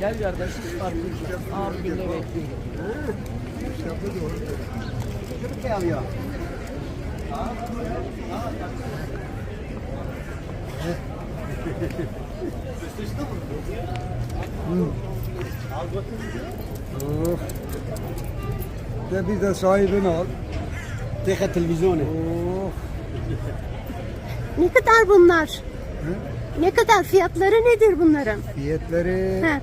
Gel kardeşim. Abi günde bekliyorum. Oh. De bir de sahibini al. Teka televizyonu. Ne kadar bunlar? Ne kadar fiyatları nedir bunların? Fiyatları He.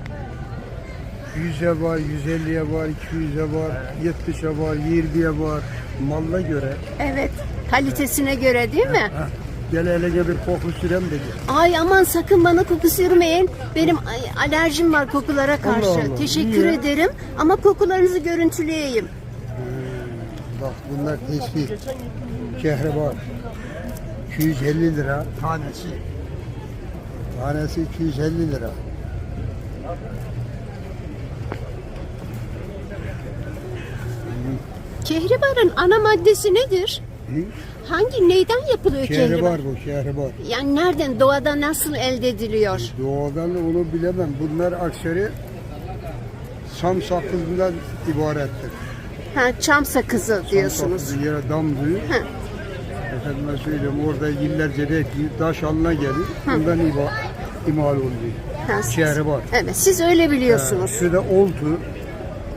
100'e var, 150'ye var, 200'e var, 70'e var, 20'ye var. Malla göre. Evet. Kalitesine göre değil mi? Heh. Gel hele gel bir koku sürem dedi. Ay aman sakın bana koku sürmeyin. Benim ay, alerjim var kokulara karşı. Allah Teşekkür niye? ederim ama kokularınızı görüntüleyeyim. Bak bunlar tespih. Kehribar. 250 lira. Tanesi. Tanesi 250 lira. Kehribarın ana maddesi nedir? Hı? Hangi neyden yapılıyor kehribar? Kehribar bu, kehribar. Yani nereden doğada nasıl elde ediliyor? Doğadan onu bilemem. Bunlar akseri Sam sakızından ibarettir. Ha, çam sakızı Çam diyorsunuz. sakızı yere damlıyor. Ha. Efendime söyleyeyim orada yıllarca bekliyor. Taş alına gelir. Bundan iba, imal. Ha, siz- Kehribar. Evet siz öyle biliyorsunuz. Şurada oltu.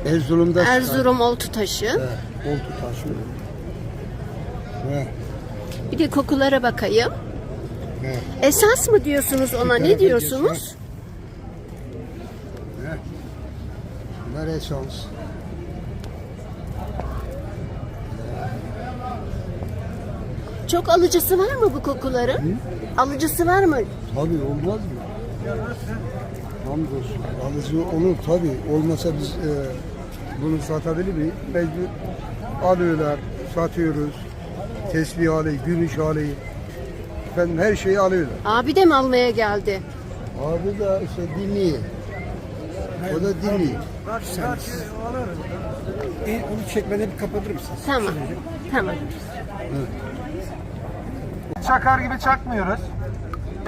Erzurum'da çıkar. Erzurum oltu taşı. He, oltu taşı. He, Bir de kokulara bakayım. he, Esas mı diyorsunuz ona? Ne diyorsunuz? he. Bunlar esans. Çok alıcısı var mı bu kokuların? Alıcısı var mı? Tabii olmaz mı? Hamdolsun. Alıcı olur tabii. Olmasa biz e, bunu satabilir miyiz? Mecbur alıyorlar, satıyoruz. Tesbih alıyı, gümüş alıyı. Efendim her şeyi alıyorlar. Abi de mi almaya geldi? Abi de işte dinliyor. O da dinliyor. E, onu çekmeden bir kapatır mısınız? Tamam. Tamam. Çakar gibi çakmıyoruz.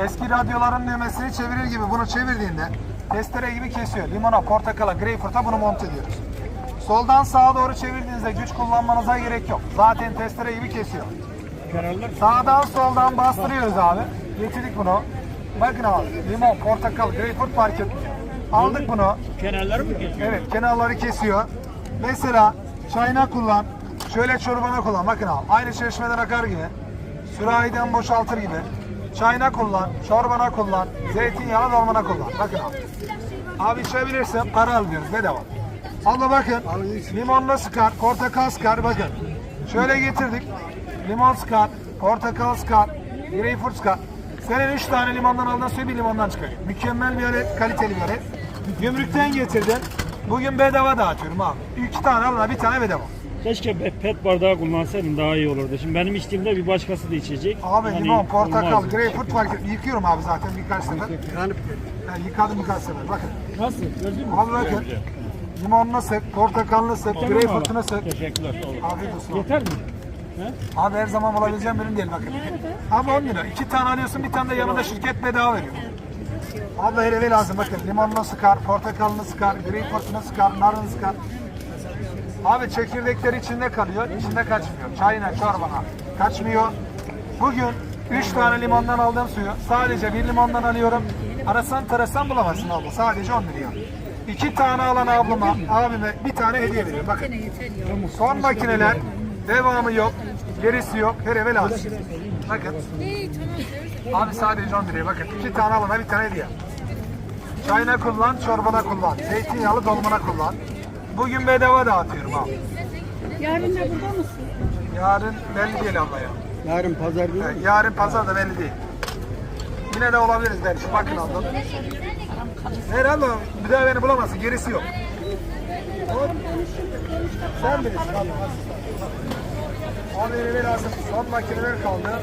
Eski radyoların düğmesini çevirir gibi bunu çevirdiğinde testere gibi kesiyor. Limona, portakala, greyfurta bunu monte ediyoruz. Soldan sağa doğru çevirdiğinizde güç kullanmanıza gerek yok. Zaten testere gibi kesiyor. Sağdan soldan bastırıyoruz abi. Getirdik bunu. Bakın abi limon, portakal, greyfurt fark etmiyor. Aldık bunu. Kenarları mı geçiyor? Evet kenarları kesiyor. Mesela çayına kullan. Şöyle çorbana kullan. Bakın abi aynı çeşmeden akar gibi. Sürahiden boşaltır gibi. Çayına kullan, çorbana kullan, zeytinyağı dolmana kullan. Bakın abi. Abi içebilirsin, para alıyoruz bedava. Abla bakın, limonla sıkar, portakal sıkar, bakın. Şöyle getirdik, limon sıkar, portakal sıkar, greyfurt sıkar. Senin üç tane limondan aldığın suyu bir limondan çıkarıyor. Mükemmel bir alet, kaliteli bir alet. Gümrükten getirdin, bugün bedava dağıtıyorum abi. İki tane alana bir tane bedava. Keşke pe- pet bardağı kullansaydın daha iyi olurdu. Şimdi benim içtiğimde bir başkası da içecek. Abi Hani limon, portakal, olmaz. greyfurt fark etmiyor. Yıkıyorum abi zaten birkaç sefer. Yani yıkadım birkaç sefer. Bakın. Nasıl? Gördün mü? Abi bakın. Limonlu sık, portakallı sık, Tamam greyfurtunu abi. sık. Teşekkürler. Sağ olun. Afiyet olsun. abi. Yeter mi? Abi her zaman olabileceğim ürün değil bakın. Abi 10 lira. İki tane alıyorsun bir tane de yanında şirket bedava veriyor. Abla her eve lazım bakın. Limonlu sıkar, portakalını sıkar, greyfurtunu sıkar, narını sıkar. Abi çekirdekleri içinde kalıyor, içinde kaçmıyor. Çayına, çorbana kaçmıyor. Bugün 3 tane limondan aldığım suyu sadece bir limondan alıyorum. Arasan tarasan bulamazsın abla. Sadece 10 liraya. İki tane alan ablama, abime bir tane hediye veriyorum. Bakın. Son makineler devamı yok, gerisi yok. Her eve lazım. Bakın. Abi sadece 10 liraya bakın. İki tane alana bir tane hediye. Çayına kullan, çorbana kullan. Zeytinyağlı dolmana kullan. Bugün bedava dağıtıyorum abi. Yarın da burada mısın? Yarın belli değil abla ya. Yarın pazar günü. Yani yarın pazar da belli değil. Yine de olabiliriz belki. Bakın abla. Herhalde bir daha beni bulamazsın. Gerisi yok. Sen bilirsin abi. Abi eve lazım. Son makineler kaldı.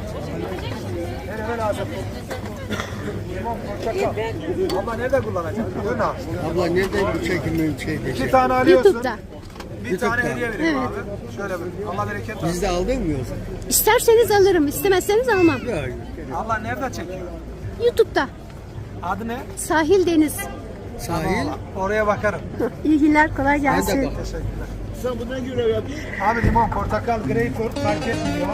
Eve lazım. Limon, portakal. Abla nerede kullanacaksın? Abi. Abla nereden bu çekimlerin şeyde? İki tane alıyorsun. YouTube'da. Bir tane hediye vereyim abi. Şöyle bir. Allah bereket versin. Biz de aldın mı yoksa? İsterseniz alırım, istemezseniz almam. Yok. Allah nerede çekiyor? YouTube'da. Adı ne? Sahil Deniz. Sahil. Oraya bakarım. İyi günler, kolay gelsin. Hadi bak. Teşekkürler. Sen buna görev yapıyorsun. Abi limon, portakal, greyfurt fark etmiyor.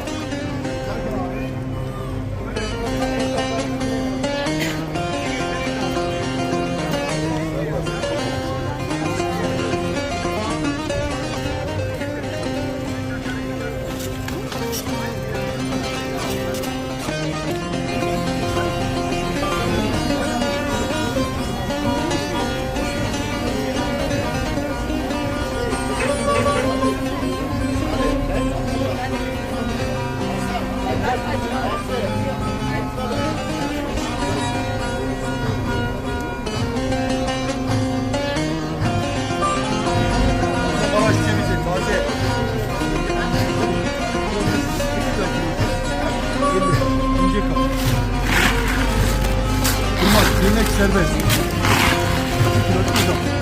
Durmaz, yemek serbest. Kilo.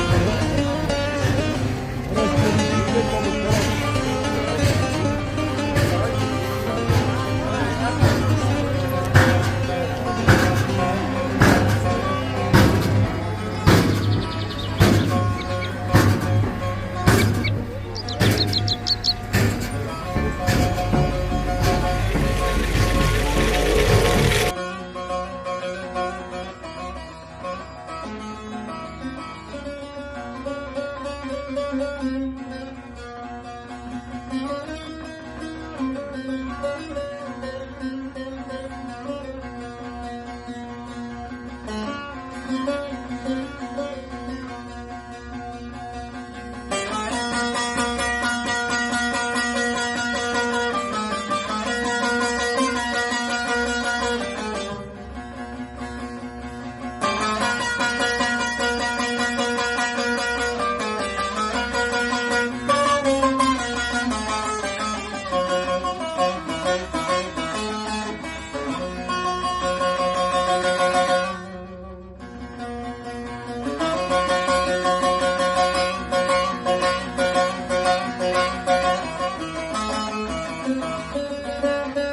Música